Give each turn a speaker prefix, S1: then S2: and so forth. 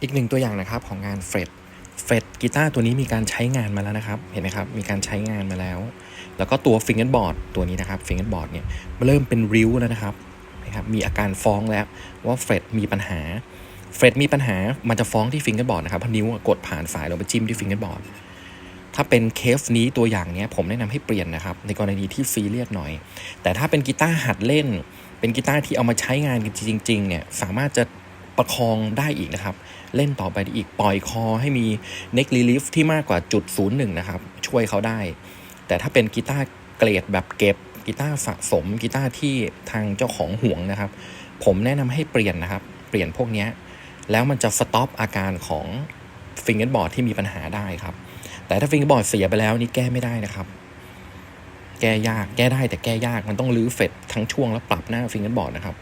S1: อีกหนึ่งตัวอย่างนะครับของงานเฟรดเฟรดกีตาร์ตัวนี้มีการใช้งานมาแล้วนะครับเห็นไหมครับมีการใช้งานมาแล้ว แล้วก็ตัวฟิงเกิลบอร์ดตัวนี้นะครับฟิงเกิลบอร์ดเนี่ยเริ่มเป็นริ้วแล้วนะครับนะครับมีอาการฟ้องแล้วว่าเฟรดมีปัญหาเฟรดมีปัญหามันจะฟ้องที่ฟิงเกิลบอร์ดนะครับพนิ้วกดผ่านสายลงไปจิ้มที่ฟิงเกิลบอร์ดถ้าเป็นเคสนี้ตัวอย่างเนี้ยผมแนะนำให้เปลี่ยนนะครับในกรณีที่ซีเรียสหน่อย แต่ถ้าเป็นกีตาร์หัดเล่น เป็นกีตาร์ที่เอามาใช้งานจริงๆเนี่ยสามารถจะ ประคองได้อีกนะครับ เล่นต่อไปได้อีกปล่อยคอให้มี neck relief ที่มากกว่าจุดศูนย์หนึ่งนะครับ ช่วยเขาได้ แต่ถ้าเป็นกีตาร์เกรดแบบเก็บกีตาร์สะสมกีตาร์ที่ทางเจ้าของห่วงนะครับ ผมแนะนำให้เปลี่ยนนะครับ เปลี่ยนพวกนี้แล้วมันจะสต็อปอาการของฟิงเกิลบอร์ดที่มีปัญหาได้ครับ แต่ถ้าฟิงเกอร์บอร์ดเสียไปแล้วนี่แก้ไม่ได้นะครับ แก้ยากแก้ได้แต่แก้ยากมันต้องรื้อเฟดทั้งช่วงแล้วปรับหน้าฟิงเกอร์บอร์ดนะครับ